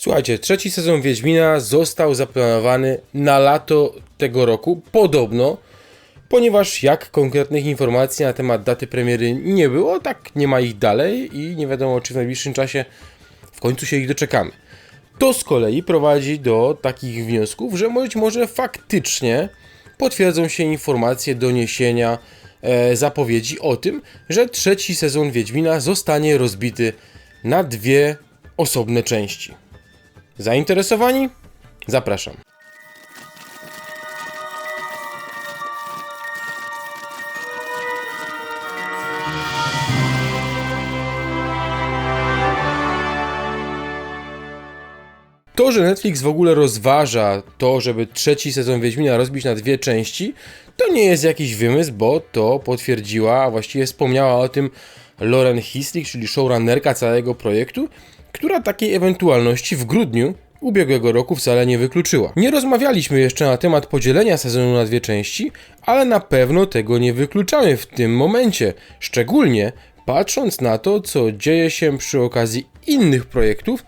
Słuchajcie, trzeci sezon Wiedźmina został zaplanowany na lato tego roku, podobno, ponieważ jak konkretnych informacji na temat daty premiery nie było, tak nie ma ich dalej i nie wiadomo, czy w najbliższym czasie w końcu się ich doczekamy. To z kolei prowadzi do takich wniosków, że być może faktycznie potwierdzą się informacje, doniesienia, e, zapowiedzi o tym, że trzeci sezon Wiedźmina zostanie rozbity na dwie osobne części. Zainteresowani? Zapraszam. To, że Netflix w ogóle rozważa to, żeby trzeci sezon Wiedźmina rozbić na dwie części, to nie jest jakiś wymysł, bo to potwierdziła, a właściwie wspomniała o tym Lauren Hislick, czyli showrunnerka całego projektu, która takiej ewentualności w grudniu ubiegłego roku wcale nie wykluczyła. Nie rozmawialiśmy jeszcze na temat podzielenia sezonu na dwie części, ale na pewno tego nie wykluczamy w tym momencie, szczególnie patrząc na to, co dzieje się przy okazji innych projektów,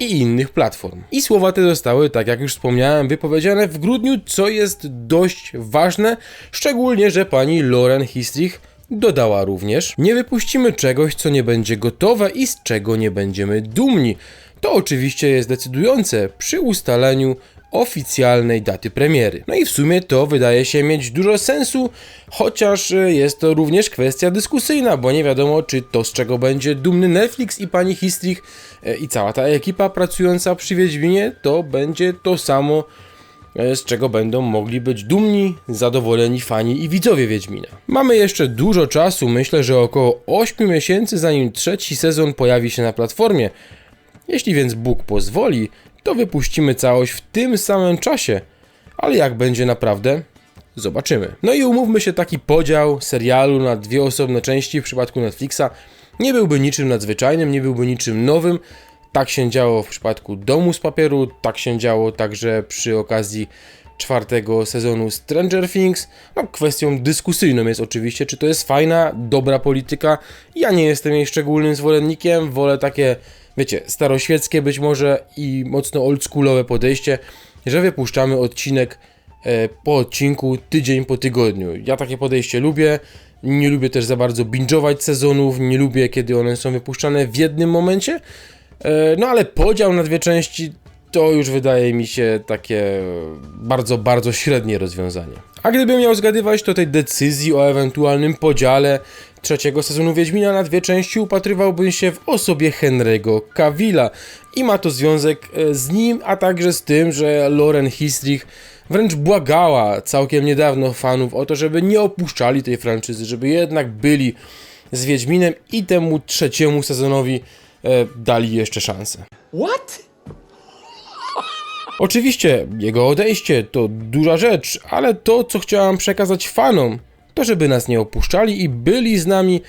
i innych platform. I słowa te zostały, tak jak już wspomniałem, wypowiedziane w grudniu, co jest dość ważne, szczególnie, że pani Lauren Histrich dodała również: Nie wypuścimy czegoś, co nie będzie gotowe i z czego nie będziemy dumni. To oczywiście jest decydujące przy ustaleniu oficjalnej daty premiery. No i w sumie to wydaje się mieć dużo sensu, chociaż e, jest to również kwestia dyskusyjna, bo nie wiadomo, czy to z czego będzie dumny Netflix i pani Histrich e, i cała ta ekipa pracująca przy Wiedźminie, to będzie to samo, z czego będą mogli być dumni, zadowoleni fani i widzowie Wiedźmina. Mamy jeszcze dużo czasu, myślę, że około 8 miesięcy zanim trzeci sezon pojawi się na platformie. Jeśli więc Bóg pozwoli, to wypuścimy całość w tym samym czasie. Ale jak będzie naprawdę, zobaczymy. No i umówmy się, taki podział serialu na dwie osobne części w przypadku Netflixa nie byłby niczym nadzwyczajnym, nie byłby niczym nowym. Tak się działo w przypadku Domu z Papieru, tak się działo także przy okazji czwartego sezonu Stranger Things. No, kwestią dyskusyjną jest oczywiście, czy to jest fajna, dobra polityka. Ja nie jestem jej szczególnym zwolennikiem, wolę takie wiecie, staroświeckie być może i mocno oldschoolowe podejście, że wypuszczamy odcinek e, po odcinku, tydzień po tygodniu. Ja takie podejście lubię. Nie lubię też za bardzo binge'ować sezonów, nie lubię kiedy one są wypuszczane w jednym momencie. E, no ale podział na dwie części to już wydaje mi się takie bardzo, bardzo średnie rozwiązanie. A gdybym miał zgadywać, to tej decyzji o ewentualnym podziale trzeciego sezonu Wiedźmina na dwie części upatrywałbym się w osobie Henry'ego Cavilla. I ma to związek e, z nim, a także z tym, że Lauren Histrich wręcz błagała całkiem niedawno fanów o to, żeby nie opuszczali tej franczyzy, żeby jednak byli z Wiedźminem i temu trzeciemu sezonowi dali jeszcze szansę. What? Oczywiście jego odejście to duża rzecz, ale to co chciałam przekazać fanom, to żeby nas nie opuszczali i byli z nami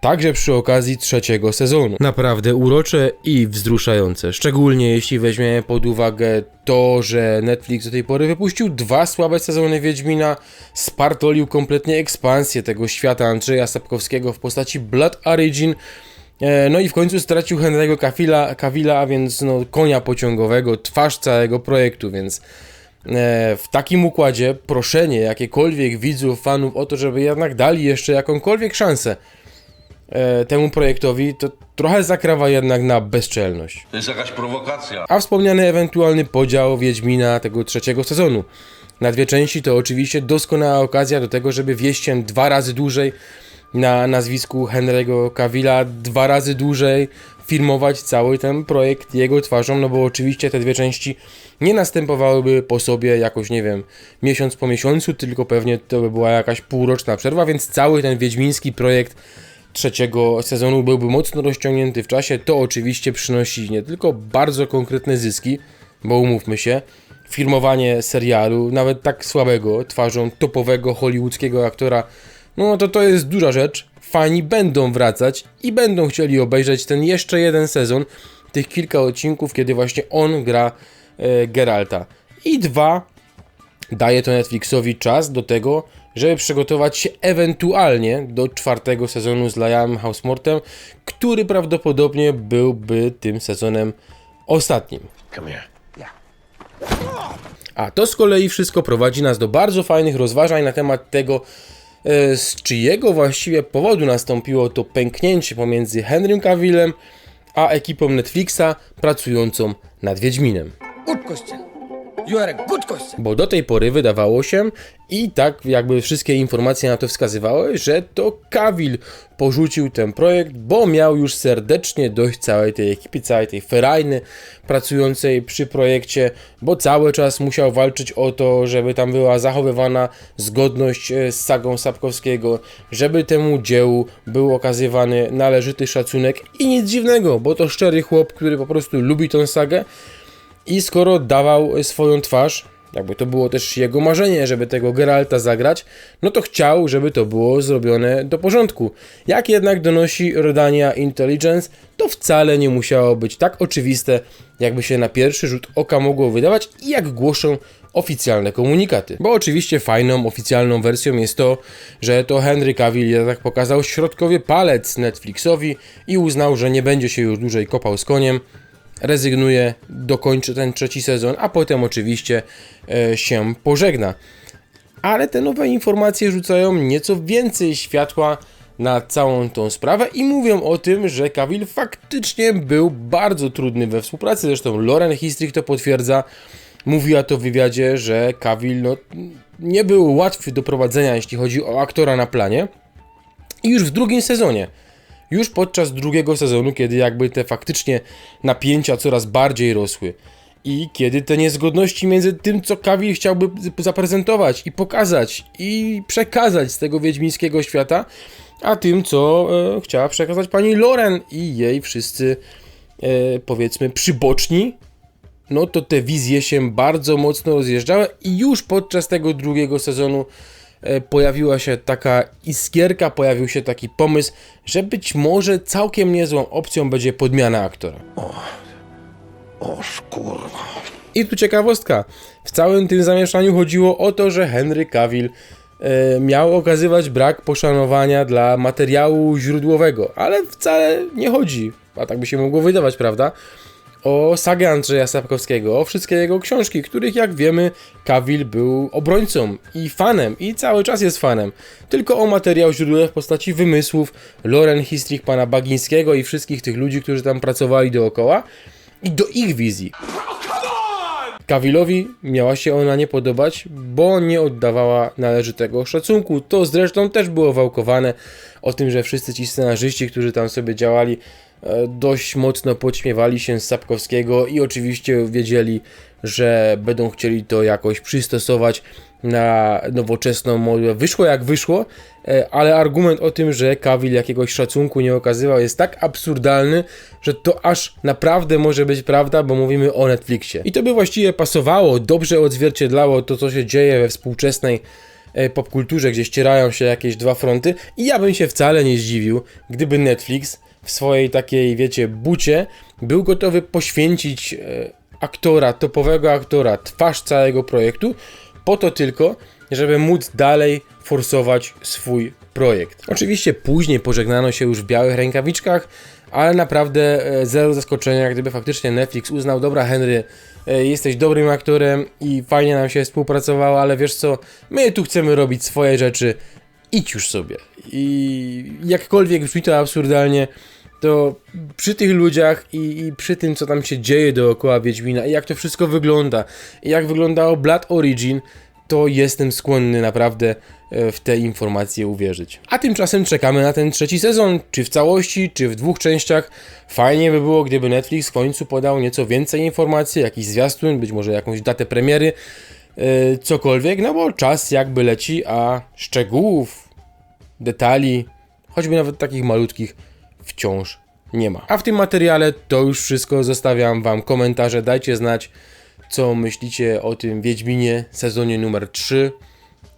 także przy okazji trzeciego sezonu. Naprawdę urocze i wzruszające, szczególnie jeśli weźmiemy pod uwagę to, że Netflix do tej pory wypuścił dwa słabe sezony Wiedźmina, spartolił kompletnie ekspansję tego świata Andrzeja Sapkowskiego w postaci Blood Origin, e, no i w końcu stracił Henry'ego Cavilla, Cavilla, a więc no, konia pociągowego, twarz całego projektu, więc E, w takim układzie proszenie jakiekolwiek widzów, fanów o to, żeby jednak dali jeszcze jakąkolwiek szansę e, temu projektowi, to trochę zakrawa jednak na bezczelność. To jest jakaś prowokacja. A wspomniany ewentualny podział Wiedźmina tego trzeciego sezonu na dwie części to oczywiście doskonała okazja do tego, żeby wieść się dwa razy dłużej na nazwisku Henry'ego Cavilla, dwa razy dłużej filmować cały ten projekt jego twarzą, no bo oczywiście te dwie części nie następowałyby po sobie jakoś, nie wiem, miesiąc po miesiącu, tylko pewnie to by była jakaś półroczna przerwa, więc cały ten wiedźmiński projekt trzeciego sezonu byłby mocno rozciągnięty w czasie. To oczywiście przynosi nie tylko bardzo konkretne zyski, bo umówmy się, filmowanie serialu, nawet tak słabego, twarzą topowego hollywoodzkiego aktora, no to to jest duża rzecz. Fani będą wracać i będą chcieli obejrzeć ten jeszcze jeden sezon, tych kilka odcinków, kiedy właśnie on gra e, Geralta. I dwa, daje to Netflixowi czas do tego, żeby przygotować się ewentualnie do czwartego sezonu z Liamem Housemortem, który prawdopodobnie byłby tym sezonem ostatnim. Come here. A to z kolei wszystko prowadzi nas do bardzo fajnych rozważań na temat tego, z czyjego właściwie powodu nastąpiło to pęknięcie pomiędzy Henrym Cavillem a ekipą Netflixa pracującą nad Wiedźminem. Question. You are a good question. Bo do tej pory wydawało się, i tak jakby wszystkie informacje na to wskazywały, że to Cavill porzucił ten projekt, bo miał już serdecznie dość całej tej ekipy, całej tej ferajny pracującej przy projekcie, bo cały czas musiał walczyć o to, żeby tam była zachowywana zgodność e, z sagą Sapkowskiego, żeby temu dziełu był okazywany należyty szacunek i nic dziwnego, bo to szczery chłop, który po prostu lubi tą sagę, i skoro dawał swoją twarz, jakby to było też jego marzenie, żeby tego Geralta zagrać, no to chciał, żeby to było zrobione do porządku. Jak jednak donosi Rodania Intelligence, to wcale nie musiało być tak oczywiste, jakby się na pierwszy rzut oka mogło wydawać i jak głoszą oficjalne komunikaty. Bo oczywiście fajną, oficjalną wersją jest to, że to Henry Cavill jednak pokazał środkowy palec Netflixowi i uznał, że nie będzie się już dłużej kopał z koniem, rezygnuje, dokończy ten trzeci sezon, a potem oczywiście e, się pożegna. Ale te nowe informacje rzucają nieco więcej światła na całą tą sprawę i mówią o tym, że Cavill faktycznie był bardzo trudny we współpracy. Zresztą Lauren Histrik to potwierdza. Mówiła to w wywiadzie, że Cavill no, nie był łatwy do prowadzenia, jeśli chodzi o aktora na planie. I już w drugim sezonie już podczas drugiego sezonu, kiedy jakby te faktycznie napięcia coraz bardziej rosły i kiedy te niezgodności między tym, co Cavill chciałby zaprezentować i pokazać i przekazać z tego wiedźmińskiego świata, a tym, co e, chciała przekazać pani Loren i jej wszyscy, e, powiedzmy, przyboczni, no to te wizje się bardzo mocno rozjeżdżały i już podczas tego drugiego sezonu pojawiła się taka iskierka, pojawił się taki pomysł, że być może całkiem niezłą opcją będzie podmiana aktora. O kurwa. I tu ciekawostka. W całym tym zamieszaniu chodziło o to, że Henry Cavill e, miał okazywać brak poszanowania dla materiału źródłowego, ale wcale nie chodzi, a tak by się mogło wydawać, prawda? O sagę Andrzeja Sapkowskiego, o wszystkie jego książki, których jak wiemy Cavill był obrońcą i fanem i cały czas jest fanem. Tylko o materiał źródłowy w postaci wymysłów Loren Histrik, pana Bagińskiego i wszystkich tych ludzi, którzy tam pracowali dookoła i do ich wizji. Cavillowi miała się ona nie podobać, bo nie oddawała należytego szacunku. To zresztą też było wałkowane o tym, że wszyscy ci scenarzyści, którzy tam sobie działali, dość mocno podśmiewali się z Sapkowskiego i oczywiście wiedzieli, że będą chcieli to jakoś przystosować na nowoczesną modę. Wyszło jak wyszło, e, ale argument o tym, że Cavill jakiegoś szacunku nie okazywał jest tak absurdalny, że to aż naprawdę może być prawda, bo mówimy o Netflixie. I to by właściwie pasowało, dobrze odzwierciedlało to, co się dzieje we współczesnej e, popkulturze, gdzie ścierają się jakieś dwa fronty i ja bym się wcale nie zdziwił, gdyby Netflix w swojej takiej, wiecie, bucie był gotowy poświęcić e, aktora, topowego aktora, twarz całego projektu, po to tylko, żeby móc dalej forsować swój projekt. Oczywiście później pożegnano się już w białych rękawiczkach, ale naprawdę e, zero zaskoczenia, gdyby faktycznie Netflix uznał, dobra Henry, e, jesteś dobrym aktorem i fajnie nam się współpracowało, ale wiesz co, my tu chcemy robić swoje rzeczy, idź już sobie. I jakkolwiek brzmi to absurdalnie, to przy tych ludziach i, i przy tym, co tam się dzieje dookoła Wiedźmina i jak to wszystko wygląda, i jak wyglądało Blood Origin, to jestem skłonny naprawdę e, w te informacje uwierzyć. A tymczasem czekamy na ten trzeci sezon, czy w całości, czy w dwóch częściach. Fajnie by było, gdyby Netflix w końcu podał nieco więcej informacji, jakiś zwiastun, być może jakąś datę premiery, e, cokolwiek, no bo czas jakby leci, a szczegółów, detali, choćby nawet takich malutkich, wciąż nie ma. A w tym materiale to już wszystko. Zostawiam Wam komentarze. Dajcie znać, co myślicie o tym Wiedźminie sezonie numer 3.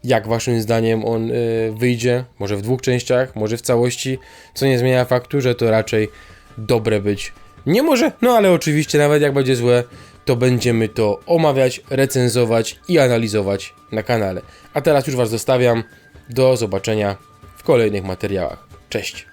Jak Waszym zdaniem on y, wyjdzie? Może w dwóch częściach, może w całości, co nie zmienia faktu, że to raczej dobre być nie może. No ale oczywiście, nawet jak będzie złe, to będziemy to omawiać, recenzować i analizować na kanale. A teraz już Was zostawiam. Do zobaczenia w kolejnych materiałach. Cześć!